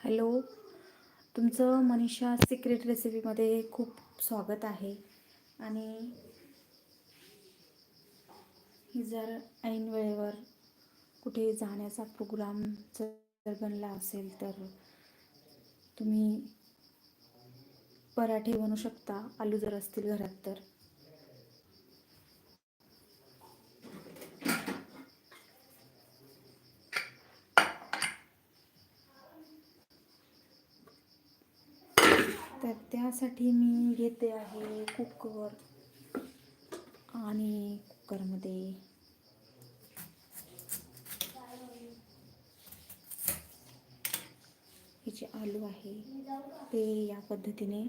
Hello तुमचं Manisha secret रेसिपीमध्ये खूप स्वागत आहे. आणि जर ऐन वेळेवर कुठे जाण्याचा प्रोग्राम जर बनला असेल तर तुम्ही पराठे बनवू शकता आलू जर असतील घरात तर तर त्यासाठी मी घेते आहे कुकर आणि कुकरमध्ये हे जे आलू आहे ते या पद्धतीने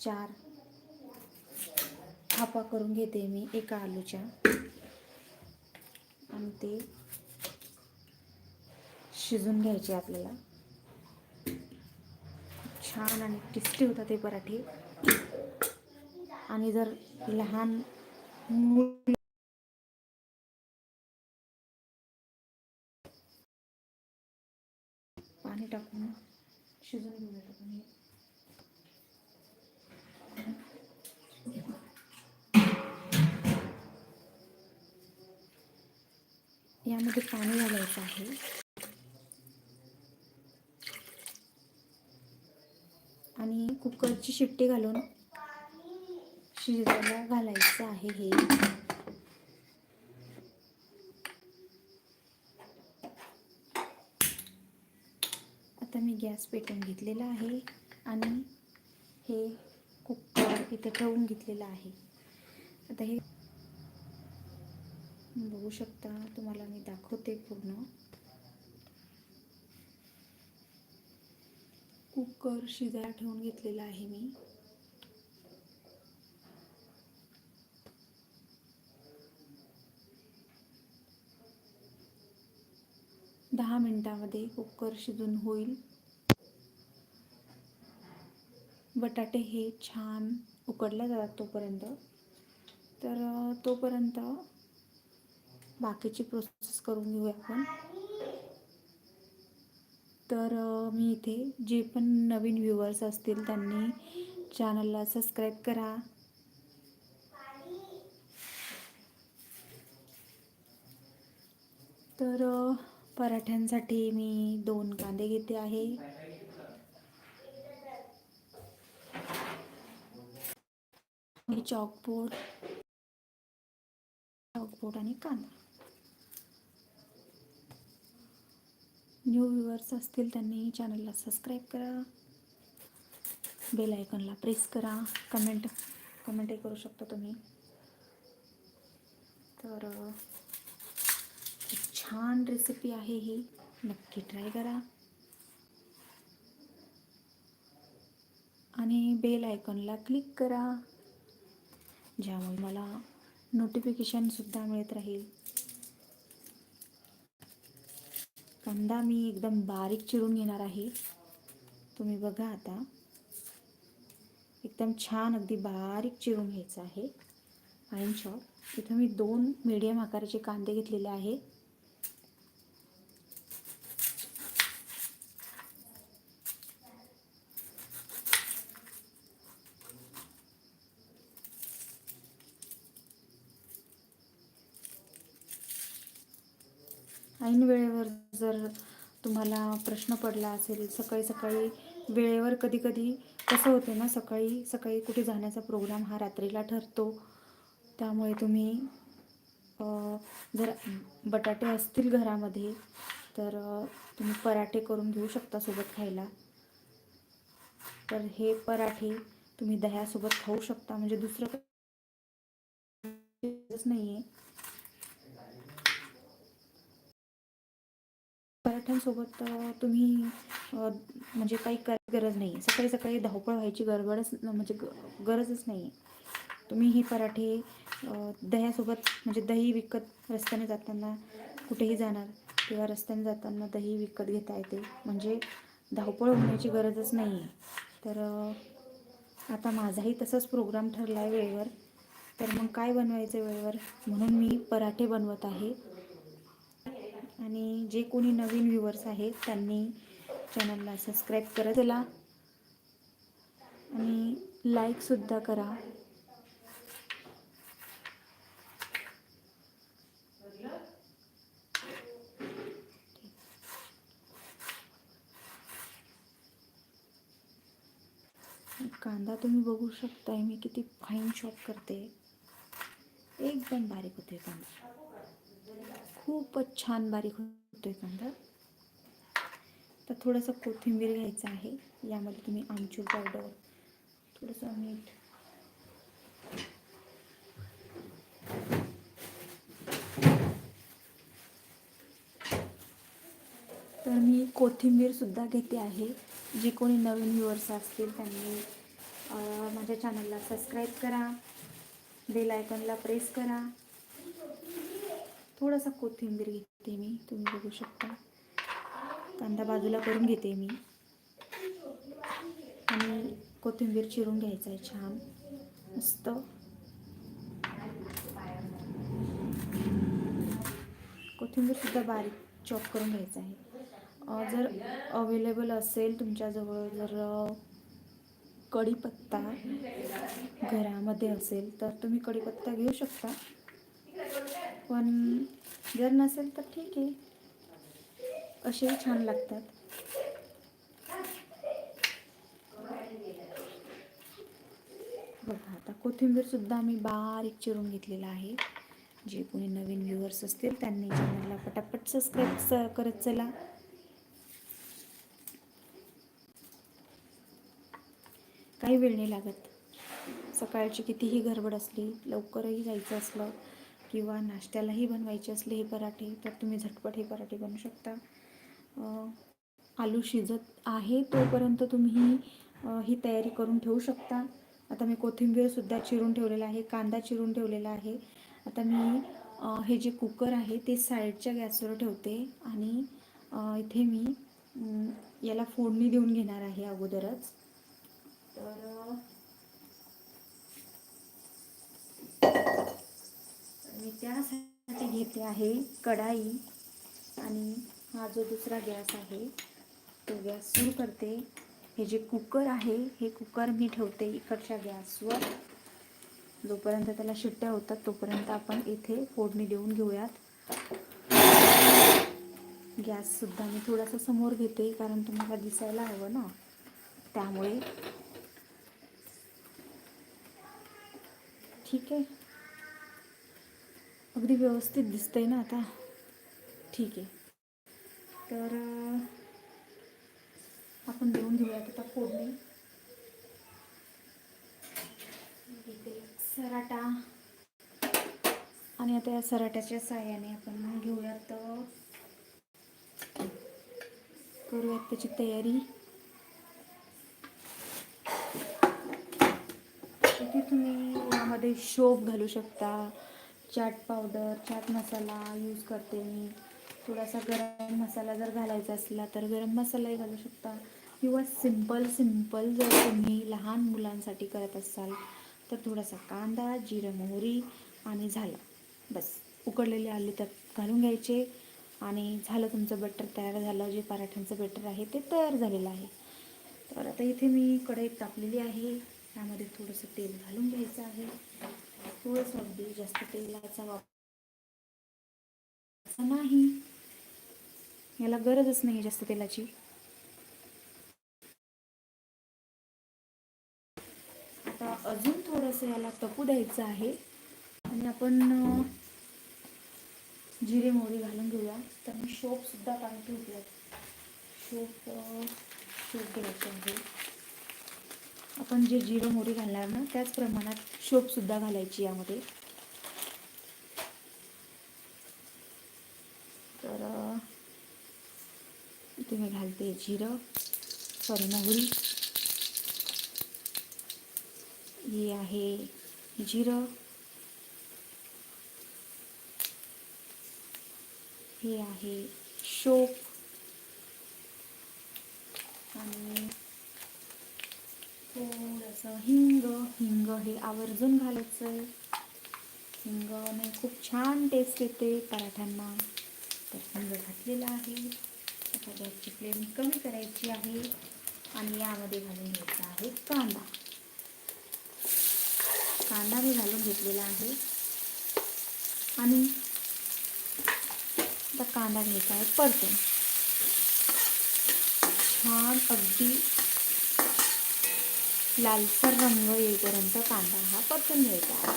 चार थापा करून घेते मी एका आलूच्या. आणि ते शिजून घ्यायचे आपल्याला. छान आणि टेस्टी होतात ते पराठे आणि जर लहान मूल पाणी टाकून शिजून घेऊयात आपण हे. यामध्ये पाणी घालायचं आहे आणि वरची शिट्टी घालून शिजायला घालायचं आहे हे. आता मी गॅस पेटवून घेतलेला आहे आणि हे कुकर इथे ठेवून घेतलेलं आहे. आता हे बघू शकता तुम्हाला मी दाखवते पूर्ण. कुकर शिजायला ठेवून घेतलेला आहे मी. दहा मिनिटामध्ये कुकर शिजून होईल. बटाटे हे छान उकडले जातात तोपर्यंत. तर तोपर्यंत बाकीची प्रोसेस करून घेऊया आपण. तर मी इथे जे पण नवीन व्ह्युअर्स असतील त्यांनी चॅनलला सबस्क्राईब करा. तर पराठ्यांसाठी मी दोन कांदे घेते आहे. हे चॉकबोर्ड चॉकबोर्ड आणि कांदा. न्यू व्ह्युअर्स असतील त्यांनी चॅनलला सबस्क्राईब करा. बेल आयकॉनला प्रेस करा. कमेंट कमेंटही करू शकता तुम्ही. तर छान रेसिपी आहे ही. नक्की ट्राय करा. आणि बेल आयकॉनला क्लिक करा. ज्यामुळे मला नोटिफिकेशनसुद्धा मिळत राहील. कांदा मी एकदम बारीक चिरून घेणार आहे. तुम्ही बघा आता. एकदम छान अगदी बारीक चिरून घ्यायचं आहे. फाईन शॉप इथं मी दोन मीडियम आकाराचे कांदे घेतलेले आहे. ऐन वेळेवर जर तुम्हाला प्रश्न पडला असेल सकाळी सकाळी वेळेवर कधी कधी कसं होते ना सकाळी सकाळी कुठे जाण्याचा प्रोग्राम हा रात्रीला ठरतो. त्यामुळे तुम्ही जर बटाटे असतील घरामध्ये तर तुम्ही पराठे करून घेऊ शकता सोबत खायला. तर हे पराठे तुम्ही दह्यासोबत खाऊ शकता. म्हणजे दुसरं नाही आहे पराठ्यांसोबत तुम्ही म्हणजे काही करायची गरज नाही सकाळी सकाळी धावपळ व्हायची गडबडच म्हणजे ग- गरजच नाही आहे तुम्ही ही पराठे दह्यासोबत म्हणजे दही विकत रस्त्याने जाताना कुठेही जाणार किंवा रस्त्याने जाताना दही विकत घेता येते. म्हणजे धावपळ होण्याची गरजच नाही आहे तर आता माझाही तसाच प्रोग्राम ठरला आहे वेळेवर. तर मग काय बनवायचं वेळेवर? म्हणून मी पराठे बनवत आहे. आणि जे कोणी नवीन व्ह्युअर्स आहेत त्यांनी चॅनलला सबस्क्राईब करा. त्याला आणि लाईकसुद्धा करा. कांदा तुम्ही बघू शकताय मी किती फाईन शॉप करते. एकदम बारीक होते कांदा. खूपच छान बारीक होतोय कांदा. तर थोडंसं कोथिंबीर घ्यायचं आहे. यामध्ये तुम्ही आमचूर पावडर थोडंसं मीठ. तर मी कोथिंबीरसुद्धा घेते आहे. जे कोणी नवीन व्ह्युअर्स असतील त्यांनी माझ्या चॅनलला सबस्क्राईब करा. बेल आयकॉनला प्रेस करा. थोडासा कोथिंबीर घेते मी तुम्ही बघू शकता. कांदा बाजूला करून घेते मी. आणि कोथिंबीर चिरून घ्यायचं आहे छान मस्त. कोथिंबीरसुद्धा बारीक चॉप करून घ्यायचं आहे. जर अवेलेबल असेल तुमच्याजवळ जर कढीपत्ता घरामध्ये असेल तर तुम्ही कढीपत्ता घेऊ शकता. पण जर नसेल तर ठीक आहे. असेही छान लागतात. बघा आता कोथिंबीरसुद्धा आम्ही बारीक चिरून घेतलेला आहे. जे कोणी नवीन व्ह्युअर्स असतील त्यांनी चॅनलला पटापट सबस्क्राईब करत चला. काही वेळ नाही लागत. सकाळची कितीही गडबड असली लवकरही जायचं असलं किंवा नाश्त्यालाही बनवायचे असले हे पराठे तर तुम्ही झटपट हे पराठे बनवू शकता. आलू शिजत आहे तोपर्यंत तुम्ही ही तयारी करून ठेवू शकता. आता मी कोथिंबीरसुद्धा चिरून ठेवलेला आहे कांदा चिरून ठेवलेला आहे. आता मी हे जे कुकर आहे ते साईडच्या गॅसवर ठेवते आणि इथे मी याला फोडणी देऊन घेणार आहे अगोदरच. तर मी त्यासाठी घेते आहे कढाई. आणि हा जो दुसरा गॅस आहे तो गॅस सुरू करते. हे जे कुकर आहे हे कुकर मी ठेवते इकडच्या गॅसवर. जोपर्यंत त्याला शिट्ट्या होतात तोपर्यंत आपण इथे फोडणी देऊन घेऊयात. गॅससुद्धा मी थोडासा समोर घेते कारण तुम्हाला दिसायला हवं ना. त्यामुळे. ठीक आहे? अगदी व्यवस्थित दिसतंय ना आता. ठीक आहे. तर आपण देऊन घेऊयात आता फोडणी. सराटा. आणि आता या सराट्याच्या साह्याने आपण घेऊयात करूयात त्याची तयारी. इथे तुम्ही यामध्ये शोप घालू शकता. चाट पावडर चाट मसाला यूज करते मी. थोडासा गरम मसाला जर घालायचा असला तर गरम मसालाही घालू शकता. किंवा सिंपल सिंपल जर तुम्ही लहान मुलांसाठी करत असाल तर थोडासा कांदा जिरं मोहरी आणि झालं. बस. उकडलेले आलू त्यात घालून घ्यायचे. आणि झालं तुमचं बटर तयार झालं. जे पराठ्यांचं बटर आहे ते तयार झालेलं आहे. तर आता इथे मी कढईत तापलेली आहे. त्यामध्ये थोडंसं तेल घालून घ्यायचं आहे. तुळसमध्ये जास्त तेलाचा वापर नाही. याला गरजच नाही जास्त तेलाची. आता अजून थोडंसं याला तपू द्यायचं आहे. आणि आपण जिरे मोहरी घालून घेऊया. तर मी शोप सुद्धा काढून ठेवते. शोप शोप घ्यायचं आहे. आपण जे जिरं मोहरी घालणार ना त्याच प्रमाणात शोपसुद्धा घालायची यामध्ये. तर इथे मी घालते जिरं सॉरी मोहरी. हे आहे जिरं. हे आहे शोप आणि थोडंसं हिंग हिंग हे आवर्जून घालायचं आहे. हिंगाने खूप छान टेस्ट येते पराठ्यांना. तर हिंग घातलेला आहे. आता आता गॅसची फ्लेम कमी करायची आहे. आणि यामध्ये घालून घ्यायचा आहे कांदा. कांदा मी घालून घेतलेला आहे. आणि आता कांदा घ्यायचा आहे परतून. छान अगदी लालसर रंग येईपर्यंत कांदा हा परतून घ्यायचा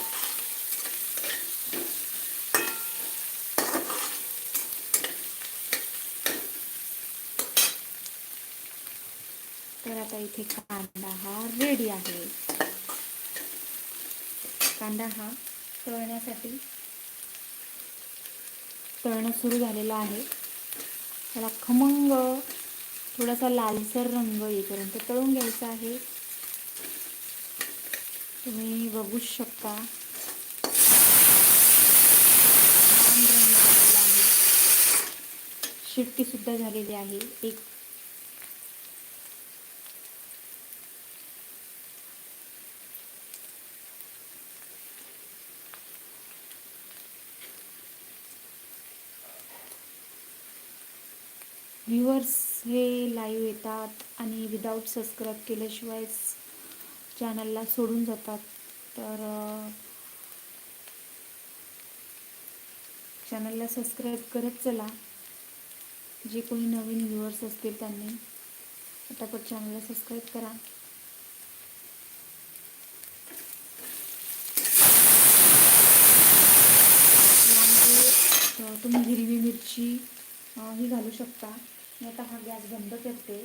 तर आता इथे कांदा हा रेडी आहे. कांदा हा तळण्यासाठी तळणं सुरू झालेलं आहे. त्याला खमंग थोडासा लालसर रंग येईपर्यंत तळून घ्यायचा आहे. तुम्ही बघूच शकता. शिट्टी सुद्धा झालेली आहे. एक व्ह्युअर्स हे लाईव्ह येतात आणि विदाऊट सबस्क्राईब केल्याशिवाय चॅनलला सोडून जातात. तर चॅनलला सबस्क्राईब करत चला. जे कोणी नवीन व्ह्युअर्स असतील त्यांनी पटापट चॅनलला सबस्क्राईब करा. तुम्ही हिरवी मिरची ही घालू शकता. मी आता हा गॅस बंद करते.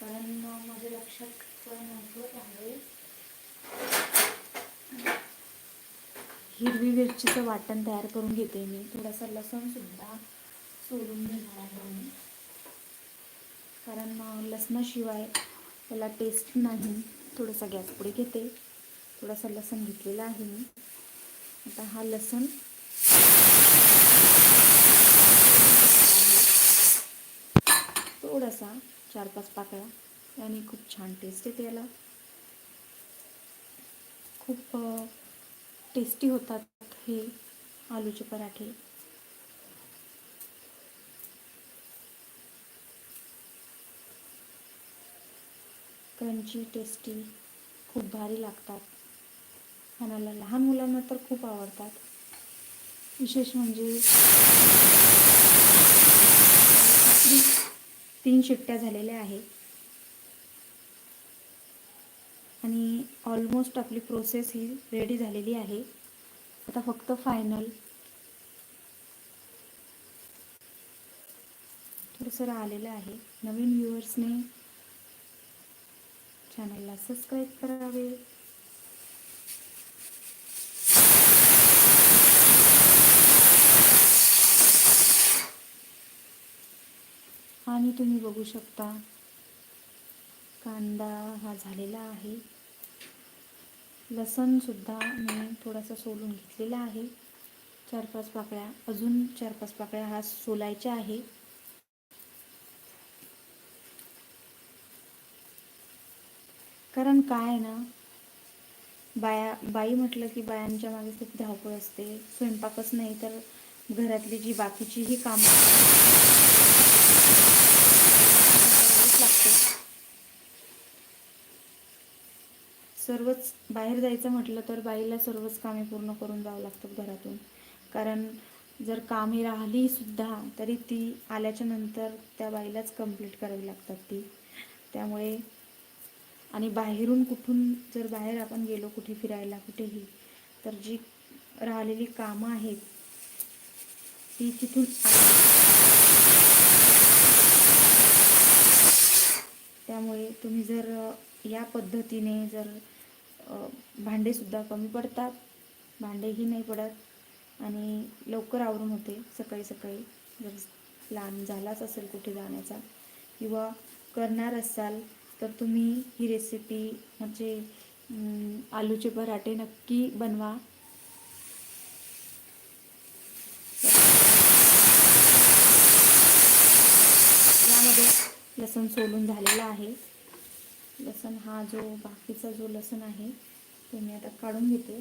कारण माझ्या लक्षात नव्हतं आहे. हिरवी मिरचीचं वाटण तयार करून घेते मी. थोडासा लसूण सुद्धा सोडून घेणार आहे मी. कारण लसणाशिवाय त्याला टेस्ट नाही. थोडासा गॅस पुढे घेते. थोडासा लसण घेतलेला आहे मी. आता हा लसण थोडासा चार पाच पाकळ्या. आणि खूप छान टेस्ट येते याला. खूप टेस्टी होतात हे आलूचे पराठे. क्रंची टेस्टी खूप भारी लागतात. खाण्याला लहान मुलांना तर खूप आवडतात. विशेष म्हणजे तीन शिट्ट्या झालेल्या आहेत. आणि ऑलमोस्ट आपली प्रोसेस ही रेडी झालेली आहे. आता फक्त फायनल थोडंसं आलेलं आहे. नवीन व्ह्युअर्सने चॅनलला सबस्क्राईब करावे. आणि तुम्ही बघू शकता कांदा हा झालेला आहे. लसणसुद्धा मी थोडासा सोलून घेतलेला आहे. चार पाच पाकळ्या अजून चार पाच पाकळ्या हा सोलायच्या आहे. कारण काय ना बाया बाई म्हटलं की बायांच्या मागे खूप धावपळ असते. स्वयंपाकच नाही तर घरातली जी बाकीचीही कामं लागते. सर्वच बाहेर जायचं म्हटलं तर बाईला सर्वच कामे पूर्ण करून जावं लागतात घरातून. कारण जर कामे राहिली सुद्धा तरी ती आल्याच्यानंतर त्या बाईलाच कंप्लीट करावी लागतात ती. त्यामुळे आणि बाहेरून कुठून जर बाहेर आपण गेलो कुठे फिरायला कुठेही तर जी राहिलेली कामं आहेत ती तिथून त्यामुळे तुम्ही जर या पद्धतीने जर भांडेसुद्धा कमी पडतात. भांडेही नाही पडत. आणि लवकर आवरून होते. सकाळी सकाळी जर प्लॅन झालाच असेल कुठे जाण्याचा किंवा करणार असाल तर तुम्ही ही रेसिपी म्हणजे आलूचे पराठे नक्की बनवा. यामध्ये लसूण सोलून झालेला आहे. लसण हा जो बाकीचा जो लसन आहे तो मी आता काढून घेते.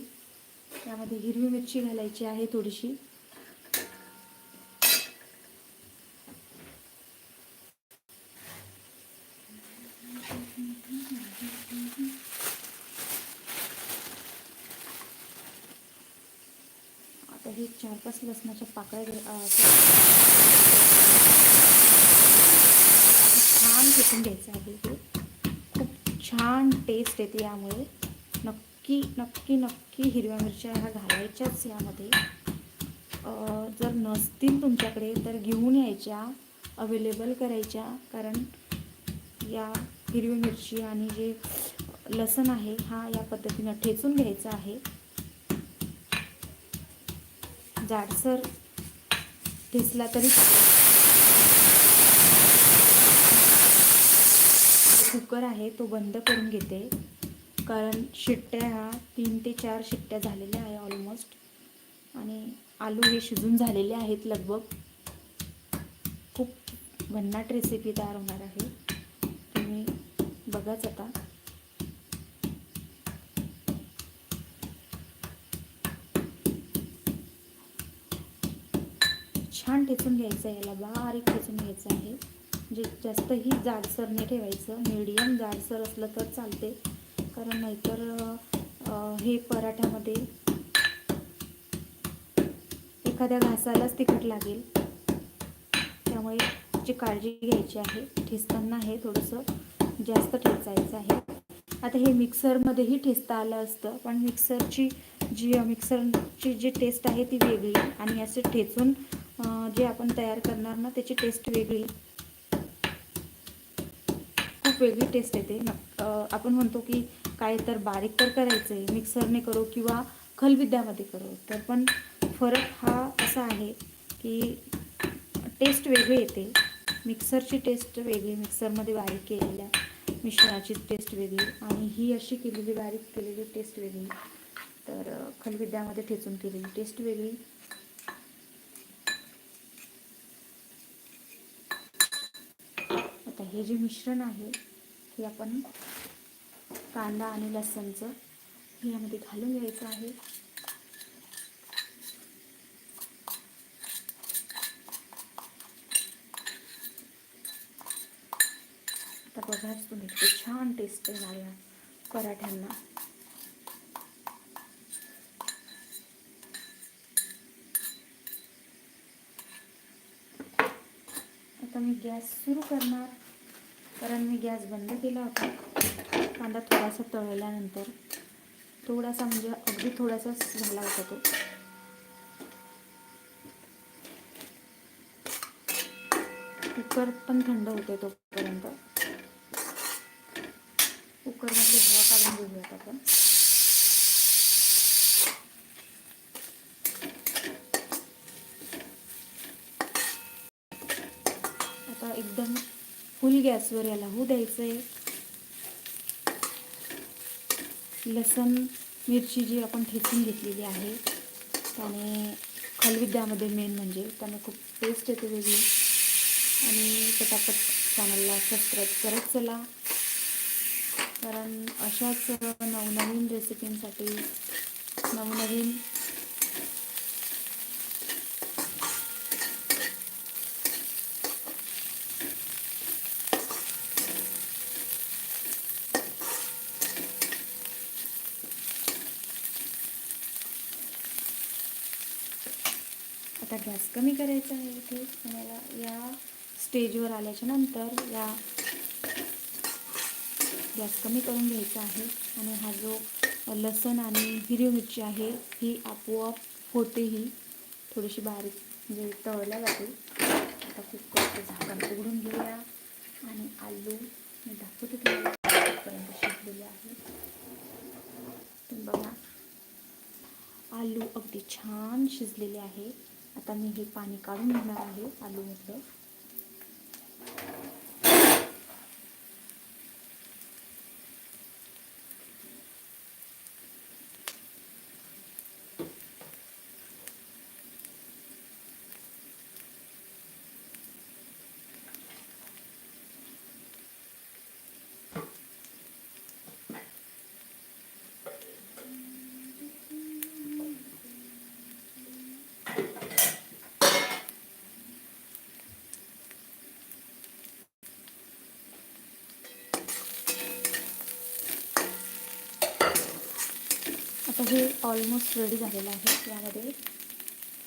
त्यामध्ये हिरवी मिरची घालायची आहे थोडीशी. आता हे चार पाच लसणाच्या पाकळ्या छान फेकून घ्यायचं आहे हे छान टेस्ट येते यामुळे. नक्की नक्की नक्की हिरव्या मिरच्या ह्या घालायच्याच यामध्ये. जर नसतील तुमच्याकडे तर घेऊन यायच्या अवेलेबल करायच्या. कारण या हिरवी मिरची आणि जे लसण आहे हा या पद्धतीनं ठेचून घ्यायचा आहे. जाडसर ठेचला तरी कुकर आहे तो बंद करून घेते. कारण शिट्ट्या ह्या तीन ते चार शिट्ट्या झालेल्या आहे ऑलमोस्ट आणि आलू हे शिजून झालेले आहेत लगभग. खूप भन्नाट रेसिपी तयार होणार आहे. तुम्ही बघाच आता. छान ठेचून घ्यायचं आहे याला बारीक ठेचून घ्यायचं आहे. जे जास्तही जाडसर नाही ठेवायचं. मीडियम जाडसर असलं तर चालते. कारण नाहीतर हे पराठ्यामध्ये एखाद्या घासालाच तिखट लागेल. त्यामुळे ची काळजी घ्यायची आहे ठेचताना हे थोडंसं जास्त ठेचायचं आहे. आता हे मिक्सरमध्येही ठेचता आलं असतं पण मिक्सरची जी मिक्सरची जी टेस्ट आहे ती वेगळी. आणि असे ठेचून जे आपण तयार करणार ना त्याची टेस्ट वेगळी. खूप वेगळी टेस्ट येते. न आपण म्हणतो की काय तर बारीक तर करायचं आहे मिक्सरने करू किंवा खलबिद्यामध्ये करू. तर पण फरक हा असा आहे की टेस्ट वेगळी येते. मिक्सरची टेस्ट वेगळी मिक्सरमध्ये बारीक केलेल्या मिश्रणाची टेस्ट वेगळी आणि ही अशी केलेली बारीक केलेली टेस्ट वेगळी. तर खलविद्यामध्ये खलबिद्यामध्ये ठेचून केलेली टेस्ट वेगळी. हे जे मिश्रण आहे हे आपण कांदा आणि लसणचं हे यामध्ये घालून घ्यायचं आहे. आता बघाच तुम्ही ते छान टेस्ट येणार या पराठ्यांना. आता मी गॅस सुरू करणार. कारण मी गॅस बंद केला होता. कांदा थोडासा तळल्यानंतर थोडासा म्हणजे अगदी थोडासाच झाला होता तो. कुकर पण थंड होते तोपर्यंत. कुकरमधली हवा काढून घेऊयात आपण आता एकदम फुल गॅसवर याला होऊ द्यायचं आहे लसण मिरची जी आपण ठेचून घेतलेली आहे त्याने खलविद्यामध्ये मेन म्हणजे त्याने खूप टेस्ट येते वेगळी. आणि पटापट चॅनलला सबस्क्राईब करत चला. कारण अशाच नवनवीन रेसिपींसाठी नवनवीन आता गॅस कमी करायचा आहे इथे. तुम्हाला या स्टेजवर आल्याच्यानंतर या गॅस कमी करून घ्यायचा आहे. आणि हा जो लसण आणि हिरवी मिरची आहे ही आपोआप होते ही थोडीशी बारीक म्हणजे तळल्या जाते. आता कुकरचं झाकण उघडून घेऊया. आणि आलू मी दाखवते तुम्हाला शिजलेले आहे. तुम्ही बघा. आलू अगदी छान शिजलेले आहे. आता मी हे पाणी काढून घेणार आहे आलूमधलं आता हे ऑलमोस्ट रेडी झालेलं आहे. यामध्ये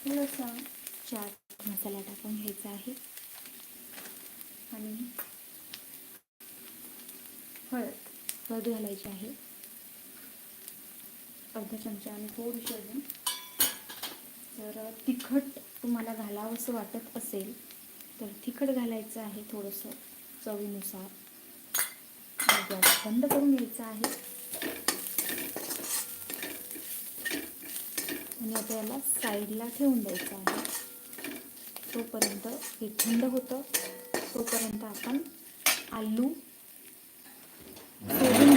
थोडासा चाट मसाला टाकून घ्यायचा आहे. आणि हळद हळद घालायची आहे. अर्धा चमचा आणि थोडीशी अजून. तर तिखट तुम्हाला घालावंसं वाटत असेल तर तिखट घालायचं आहे थोडंसं चवीनुसार. गॅस बंद करून घ्यायचा आहे. आणि आता याला साईडला ठेवून द्यायचं आहे. तोपर्यंत हे थंड होतं. तोपर्यंत आपण आलू सोलून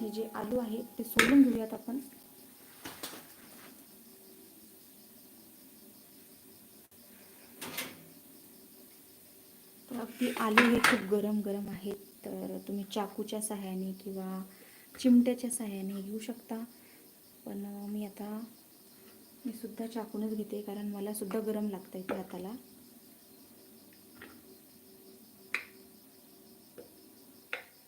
हे जे आलू आहे ते सोलून घेऊयात आपण. अगदी आलू हे खूप गरम गरम आहेत. तर तुम्ही चाकूच्या सहाय्याने किंवा चिमट्याच्या सहाय्याने घेऊ शकता. पण मी आता मी सुद्धा चाकूनच घेते कारण मला सुद्धा गरम लागतं इथे हाताला.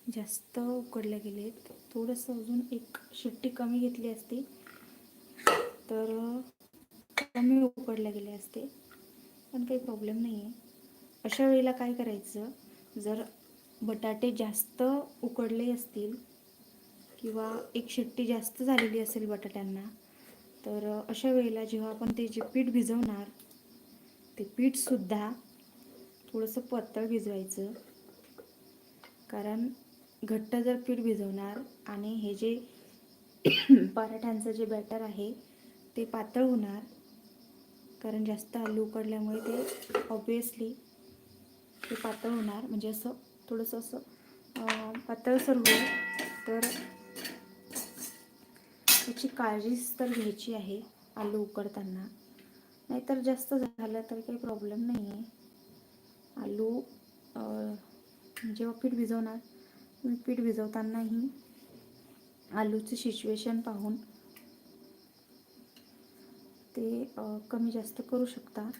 जास्त उकडले गेलेत. थोडंसं अजून एक शिट्टी कमी घेतली असती तर कमी उकडले गेले असते. पण काही प्रॉब्लेम नाही आहे अशा वेळेला काय करायचं? जर बटाटे जास्त उकडले असतील किंवा एक शिट्टी जास्त झालेली असेल बटाट्यांना तर अशा वेळेला जेव्हा आपण ते जे पीठ भिजवणार ते पीठसुद्धा थोडंसं पातळ भिजवायचं. कारण घट्ट जर पीठ भिजवणार आणि हे जे पराठ्यांचं जे बॅटर आहे ते पातळ होणार. कारण जास्त आलू उकडल्यामुळे ते ऑब्वियसली ते पातळ होणार. म्हणजे असं थोडंसं असं पातळसर होईल. तर याची काळजीच तर घ्यायची आहे. आलू उकडताना. नाहीतर जास्त झालं तर काही प्रॉब्लेम नाही आहे आलू जेव्हा पीठ भिजवणार तुम्ही पीठ भिजवतानाही आलूचं सिच्युएशन पाहून ते कमी जास्त करू शकता.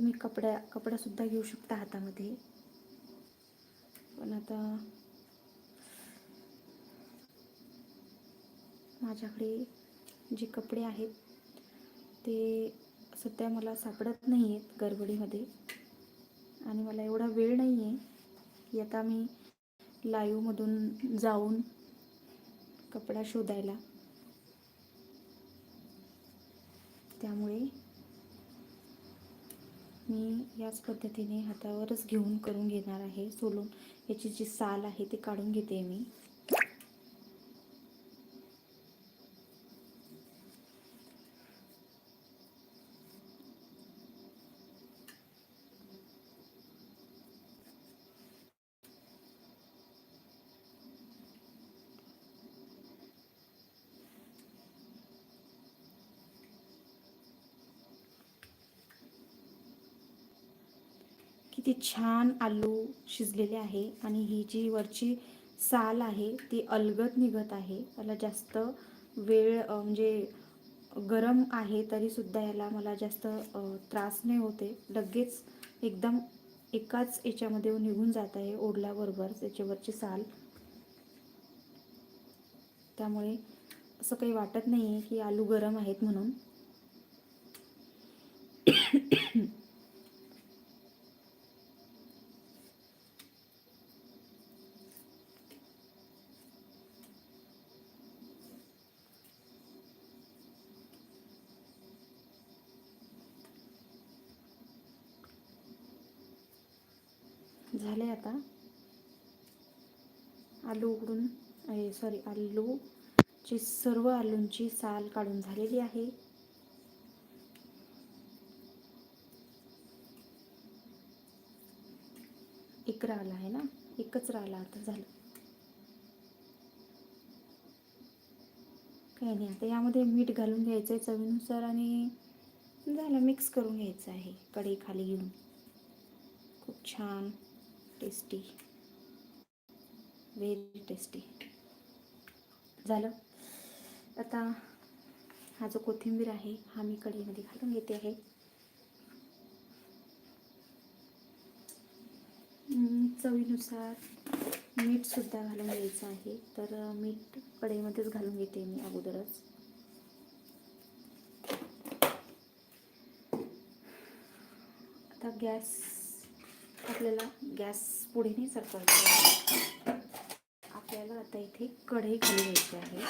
तुम्ही कपड्या कपडासुद्धा घेऊ शकता हातामध्ये. पण आता माझ्याकडे जे कपडे आहेत ते सध्या मला सापडत नाही आहेत गडबडीमध्ये. आणि मला एवढा वेळ नाही आहे की आता मी लाईव्हमधून जाऊन कपडा शोधायला. त्यामुळे मी याच पद्धतीने हातावरच घेऊन करून घेणार आहे सोलून. याची जी साल आहे ती काढून घेते मी किती छान आलू शिजलेले आहे आणि ही जी वरची साल आहे ती अलगद निघत आहे. त्याला जास्त वेळ म्हणजे गरम आहे तरीसुद्धा याला मला जास्त त्रास नाही होते. लगेच एकदम एकाच याच्यामध्ये निघून जात आहे ओढल्याबरोबर त्याच्यावरची साल. त्यामुळे असं काही वाटत नाही आहे की आलू गरम आहेत म्हणून झाले आता. आलू उघडून सॉरी आलूची सर्व आलूंची साल काढून झालेली आहे. एक राहिला आहे ना? एकच राहिला आता झालं. काही नाही आता यामध्ये मीठ घालून घ्यायचं आहे चवीनुसार आणि झालं मिक्स करून घ्यायचं आहे. कढई खाली घेऊन. खूप छान. टेस्टी व्हेरी टेस्टी झालं? आता हा जो कोथिंबीर आहे हा मी कढईमध्ये घालून घेते आहे. चवीनुसार मीठसुद्धा घालून घ्यायचं आहे. तर मीठ कढईमध्येच घालून घेते मी अगोदरच. आता गॅस आपल्याला गॅस पुढे नाही सरकवायचा. आपल्याला आता इथे कढई खाली घ्यायची आहे.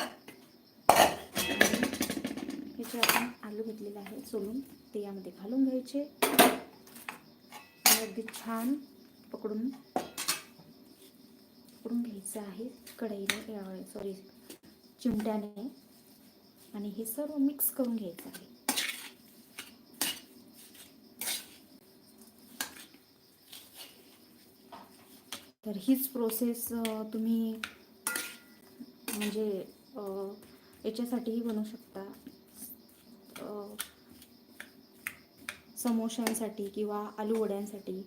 आणि हे जे आपण आलू घेतलेलं आहे सोलून ते यामध्ये घालून घ्यायचे. अगदी छान पकडून पकडून घ्यायचं आहे कढईने सॉरी चिमट्याने. आणि हे सर्व मिक्स करून घ्यायचं आहे. तर हीच प्रोसेस तुम्ही म्हणजे याच्यासाठीही बनवू शकता. समोशांसाठी समोश्यांसाठी किंवा आलू वड्यांसाठी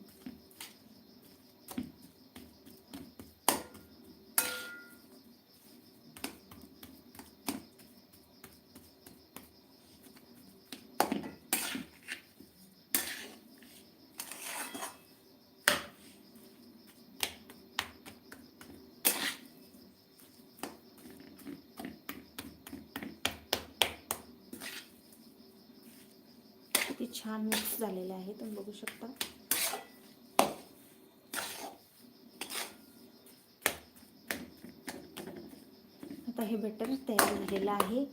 छान मिक्स झालेले आहे. तुम्ही बघू शकता. आता हे बटर तयार झालेलं आहे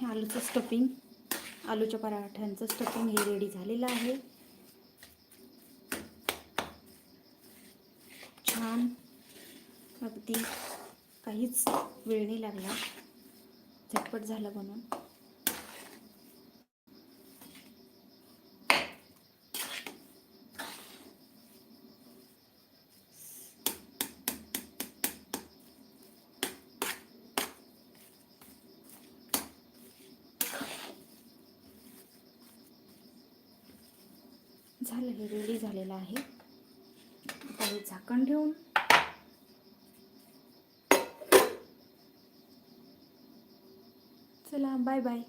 हे आलूचं स्टफिंग आलूच्या पराठ्यांचं स्टफिंग हे रेडी झालेलं आहे. छान. अगदी काहीच वेळ नाही लागला. झटपट झालं बनून झालं हे रेडी झालेलं आहे. आता हे झाकण ठेवून. चला बाय बाय